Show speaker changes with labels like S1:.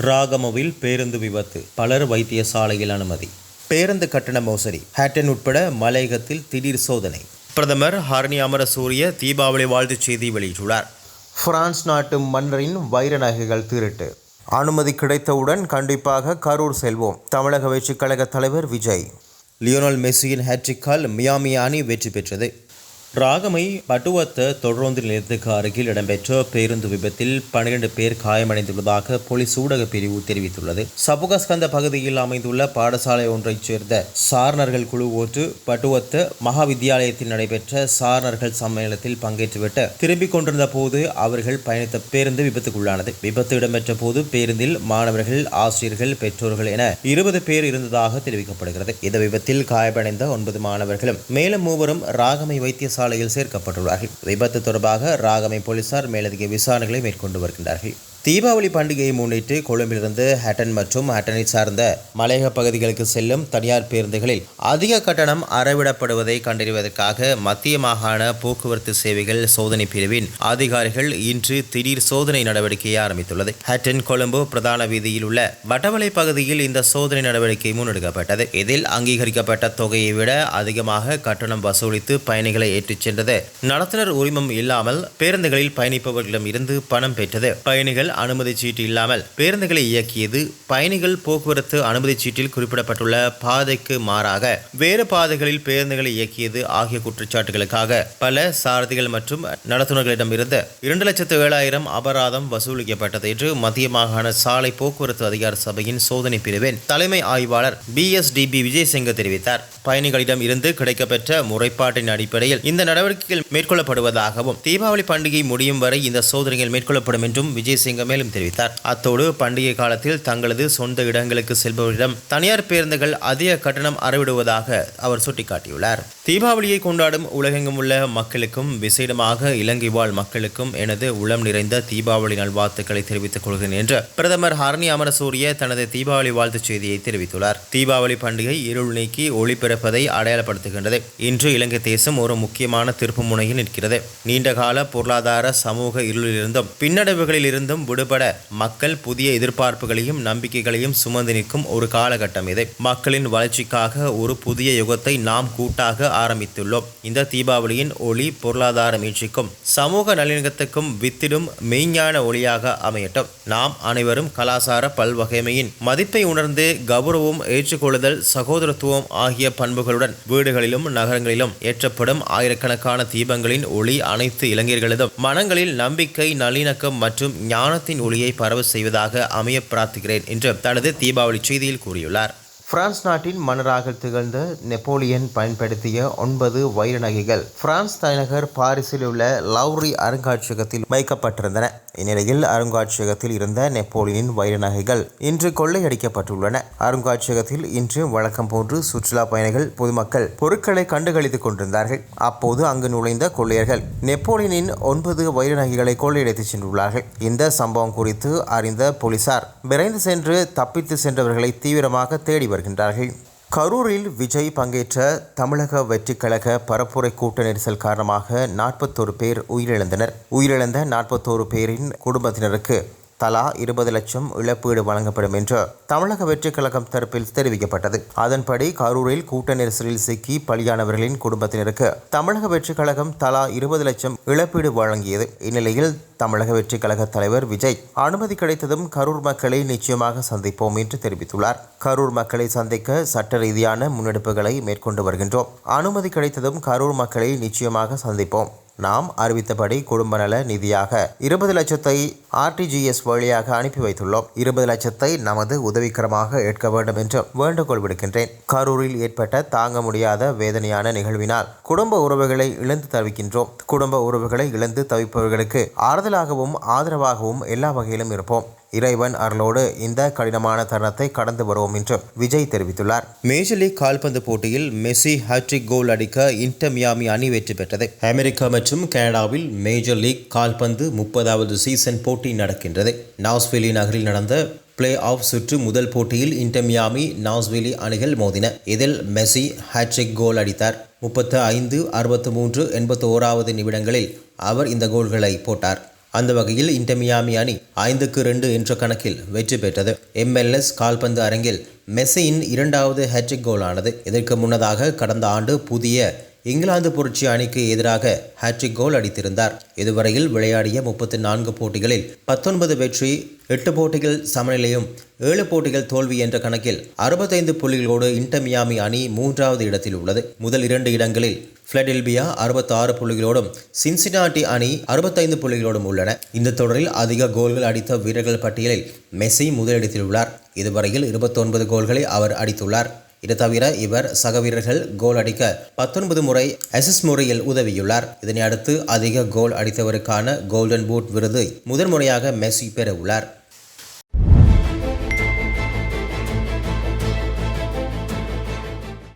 S1: ராகமுவில் பேருந்து விபத்து. பலர் வைத்தியசாலையில் அனுமதி. பேருந்து கட்டண மோசடி. ஹேட்டன் உட்பட மலையகத்தில் திடீர் சோதனை. பிரதமர் ஹரணி அமரசூரிய தீபாவளி வாழ்த்துச் செய்தி வெளியிட்டுள்ளார். பிரான்ஸ் நாட்டு மன்னரின் வைர நகைகள் திருட்டு. அனுமதி கிடைத்தவுடன் கண்டிப்பாக கரூர் செல்வோம். தமிழக வெற்றிக் கழக தலைவர் விஜய். லியோனல் மெஸ்ஸியின் ஹேட்ரிக்கால் மியாமி அணி வெற்றி பெற்றது. ராகமை பட்டுவத்த தொடர்ந்து நிலையத்துக்கு அருகில் இடம்பெற்ற பேருந்து விபத்தில் பன்னிரண்டு பேர் காயமடைந்துள்ளதாக போலீஸ் ஊடக பிரிவு தெரிவித்துள்ளது. சபுகஸ்கந்த பகுதியில் அமைந்துள்ள பாடசாலை ஒன்றைச் சேர்ந்த சாரணர்கள் குழு ஒன்று பட்டுவத்த மகாவித்தியாலயத்தில் நடைபெற்ற சாரணர்கள் சம்மேளனத்தில் பங்கேற்றுவிட்டு திரும்பிக் கொண்டிருந்த போது அவர்கள் பயணித்த பேருந்து விபத்துக்குள்ளானது. விபத்து இடம்பெற்ற போது பேருந்தில் மாணவர்கள் ஆசிரியர்கள் பெற்றோர்கள் என இருபது பேர் இருந்ததாக தெரிவிக்கப்படுகிறது. இந்த விபத்தில் காயமடைந்த ஒன்பது மாணவர்களும் மேலும் மூவரும் ராகமை வைத்திய வைத்தியசாலையில் சேர்க்கப்பட்டுள்ளார்கள் விபத்து தொடர்பாக ராகமை போலீசார் மேலதிக விசாரணைகளை மேற்கொண்டு வருகின்றார்கள். தீபாவளி பண்டிகையை முன்னிட்டு கொழும்பிலிருந்து ஹட்டன் மற்றும் ஹட்டனை சார்ந்த மலையக பகுதிகளுக்கு செல்லும் தனியார் பேருந்துகளில் அதிக கட்டணம் அறவிடப்படுவதை கண்டறிவதற்காக மத்திய மாகாண போக்குவரத்து சேவைகள் சோதனை பிரிவின் அதிகாரிகள் இன்று திடீர் சோதனை நடவடிக்கையை ஆரம்பித்துள்ளது. ஹட்டன் கொழும்பு பிரதான வீதியில் உள்ள வட்டவளை பகுதியில் இந்த சோதனை நடவடிக்கை முன்னெடுக்கப்பட்டது. இதில் அங்கீகரிக்கப்பட்ட தொகையை விட அதிகமாக கட்டணம் வசூலித்து பயணிகளை ஏற்றிச் சென்றது. நடத்துனர் உரிமம் இல்லாமல் பேருந்துகளில் பயணிப்பவர்களிடம் இருந்து பணம் பெற்றது. பயணிகள் அனுமதி சீட்டு இல்லாமல் பேருந்துகளை இயக்கியது பயணிகள் போக்குவரத்து அனுமதி சீட்டில் குறிப்பிடப்பட்டுள்ள பாதைக்கு மாறாக வேறு பாதைகளில் பேருந்துகளை இயக்கியது ஆகிய குற்றச்சாட்டுகளுக்காக பல சாரதிகள் மற்றும் நடத்துனர்களிடமிருந்து இரண்டு லட்சத்து ஏழாயிரம் அபராதம் வசூலிக்கப்பட்டது என்று மத்திய மாகாண சாலை போக்குவரத்து அதிகார சபையின் சோதனை பிரிவின் தலைமை ஆய்வாளர் P S D P Vijayasinghe தெரிவித்தார். பயணிகளிடம் இருந்து கிடைக்கப்பெற்ற முறைப்பாட்டின் அடிப்படையில் இந்த நடவடிக்கைகள் மேற்கொள்ளப்படுவதாகவும் தீபாவளி பண்டிகை முடியும் வரை இந்த சோதனைகள் மேற்கொள்ளப்படும் என்றும் விஜயசிங்க மேலும் தெரிவித்தார். அத்தோடு பண்டிகை காலத்தில் தங்களது சொந்த இடங்களுக்கு செல்பவர்களிடம் தனியார் பேருந்துகள் அதிக கட்டணம் அறவிடுவதாக அவர் சுட்டிக்காட்டியுள்ளார். தீபாவளியை கொண்டாடும் உலகெங்கும் உள்ள மக்களுக்கும் விசேடமாக இலங்கை வாழ் மக்களுக்கும் எனது உளம் நிறைந்த தீபாவளி நல்வாழ்த்துக்களை தெரிவித்துக் கொள்கிறேன் என்று பிரதமர் ஹரணி அமரசூரிய தனது தீபாவளி வாழ்த்துச் செய்தியை தெரிவித்துள்ளார். தீபாவளி பண்டிகை இருள் நீக்கி ஒளி பிறப்பதை அடையாளப்படுத்துகின்றது. இன்று இலங்கை தேசம் ஒரு முக்கியமான திருப்பு முனையில் நிற்கிறது. நீண்டகால பொருளாதார சமூக இருளிலிருந்தும் பின்னடைவுகளில் இருந்தும் விடுபட மக்கள் புதிய எதிர்பார்ப்புகளையும் நம்பிக்கைகளையும் சுமந்து நிற்கும் ஒரு காலகட்டம் இது. மக்களின் வளர்ச்சிக்காக ஒரு புதிய யுகத்தை நாம் கூட்டாக ஆரம்பித்துள்ளோம். இந்த தீபாவளியின் ஒளி பொருளாதார மீட்சிக்கும் சமூக நல்லிணக்கத்துக்கும் வித்திடும் மெய்ஞான ஒளியாக அமையட்டும். நாம் அனைவரும் கலாசார பல்வகைமையின் மதிப்பை உணர்ந்து கௌரவம் ஏற்றுக்கொள்ளுதல் சகோதரத்துவம் ஆகிய பண்புகளுடன் வீடுகளிலும் நகரங்களிலும் ஏற்றப்படும் ஆயிரக்கணக்கான தீபங்களின் ஒளி அனைத்து இளைஞர்களதும் மனங்களில் நம்பிக்கை நல்லிணக்கம் மற்றும் ஞான ஞானத்தின் ஒளியை பரவ செய்வதாக அமைய பிரார்த்திக்கிறேன் என்று தனது தீபாவளி செய்தியில் கூறியுள்ளார். பிரான்ஸ் நாட்டின் மன்னராக திகழ்ந்த நெப்போலியன் பயன்படுத்திய ஒன்பது வைர நகைகள் பிரான்ஸ் தலைநகர் பாரிஸில் உள்ள லவ்ரி அருங்காட்சியகத்தில் வைக்கப்பட்டிருந்தன. இந்நிலையில் அருங்காட்சியகத்தில் இருந்த நெப்போலியனின் வைர நகைகள் இன்று கொள்ளையடிக்கப்பட்டுள்ளன. அருங்காட்சியகத்தில் இன்று வழக்கம் போன்று சுற்றுலா பயணிகள் பொதுமக்கள் பொருட்களை கண்டுகளித்துக் கொண்டிருந்தார்கள். அப்போது அங்கு நுழைந்த கொள்ளையர்கள் நெப்போலியனின் ஒன்பது வைர நகைகளை கொள்ளையடித்துச் சென்றுள்ளார்கள். இந்த சம்பவம் குறித்து அறிந்த போலீசார் விரைந்து சென்று தப்பித்து சென்றவர்களை தீவிரமாக தேடி வருகின்றார்கள். கரூரில் விஜய் பங்கேற்ற தமிழக வெற்றிக் கழக பரப்புரை கூட்ட நெரிசல் காரணமாக நாற்பத்தோரு பேர் உயிரிழந்தனர். உயிரிழந்த நாற்பத்தோரு பேரின் குடும்பத்தினருக்கு தலா இருபது லட்சம் இழப்பீடு வழங்கப்படும் என்று தமிழக வெற்றிக் கழகம் தரப்பில் தெரிவிக்கப்பட்டது. அதன்படி கரூரில் கூட்ட நெரிசலில் சிக்கி பலியானவர்களின் குடும்பத்தினருக்கு தமிழக வெற்றிக் கழகம் தலா இருபது லட்சம் இழப்பீடு வழங்கியது. இந்நிலையில் தமிழக வெற்றிக் கழக தலைவர் விஜய் அனுமதி கிடைத்ததும் கரூர் மக்களை நிச்சயமாக சந்திப்போம் என்று தெரிவித்துள்ளார். கரூர் மக்களை சந்திக்க சட்ட ரீதியான முன்னெடுப்புகளை மேற்கொண்டு வருகின்றோம். அனுமதி கிடைத்ததும் கரூர் மக்களை நிச்சயமாக சந்திப்போம் நாம் அறிவித்தபடி குடும்ப நல நிதியாக இருபது லட்சத்தை ஆர்டிஜிஎஸ் வழியாக அனுப்பி வைத்துள்ளோம். இருபது லட்சத்தை நமது உதவிக்கரமாக ஏற்க வேண்டும் என்று வேண்டுகோள் விடுக்கின்றேன். கரூரில் ஏற்பட்ட தாங்க முடியாத வேதனையான நிகழ்வினால் குடும்ப உறவுகளை இழந்து தவிக்கின்றோம். குடும்ப உறவுகளை இழந்து தவிப்பவர்களுக்கு ஆறுதலாகவும் ஆதரவாகவும் எல்லா வகையிலும் இருப்போம். இறைவன் அருளோடு இந்த கடினமான தருணத்தை கடந்து வருவோம் என்று விஜய் தெரிவித்துள்ளார். மேஜர் லீக் கால்பந்து போட்டியில் மெஸ்ஸி ஹாட்ரிக் கோல் அடிக்க இன்டர் மியாமி அணி வெற்றி பெற்றது. அமெரிக்கா மற்றும் கனடாவில் மேஜர் லீக் கால்பந்து முப்பதாவது சீசன் போட்டி நடக்கின்றது. நாஸ்வெலி நகரில் நடந்த பிளே ஆஃப் சுற்று முதல் போட்டியில் இன்டமியாமி நாஸ்வெலி அணிகள் மோதின. இதில் மெஸ்ஸி ஹாட்ரிக் கோல் அடித்தார். முப்பத்து ஐந்து அறுபத்து மூன்று எண்பத்து ஓராவது நிமிடங்களில் அவர் இந்த கோல்களை போட்டார். அந்த வகையில் இன்டர் மியாமி அணி ஐந்துக்கு ரெண்டு என்ற கணக்கில் வெற்றி பெற்றது. எம்எல்எஸ் கால்பந்து அரங்கில் மெஸ்ஸியின் இரண்டாவது ஹேட்ரிக் கோலானது. இதற்கு முன்னதாக கடந்த ஆண்டு புதிய இங்கிலாந்து புரட்சி அணிக்கு எதிராக ஹாட்ரிக் கோல் அடித்திருந்தார். இதுவரையில் விளையாடிய முப்பத்தி நான்கு போட்டிகளில் பத்தொன்பது வெற்றி எட்டு போட்டிகள் சமநிலையும் ஏழு போட்டிகள் தோல்வி என்ற கணக்கில் அறுபத்தைந்து புள்ளிகளோடு இன்டமியாமி அணி மூன்றாவது இடத்தில் உள்ளது. முதல் இரண்டு இடங்களில் பிளடெல்பியா அறுபத்தி ஆறு புள்ளிகளோடும் சின்சினாட்டி அணி அறுபத்தைந்து புள்ளிகளோடும் உள்ளன. இந்த தொடரில் அதிக கோல்கள் அடித்த வீரர்கள் பட்டியலில் மெஸ்ஸி முதலிடத்தில் உள்ளார். இதுவரையில் இருபத்தொன்பது கோல்களை அவர் அடித்துள்ளார். இது தவிர இவர் சக வீரர்கள் கோல் அடிக்க பத்தொன்பது முறை அசிஸ் முறையில் உதவியுள்ளார். இதனை அடுத்து அதிக கோல் அடித்தவருக்கான கோல்டன் பூட் விருது முதன்முறையாக மெஸ்ஸி பெற உள்ளார்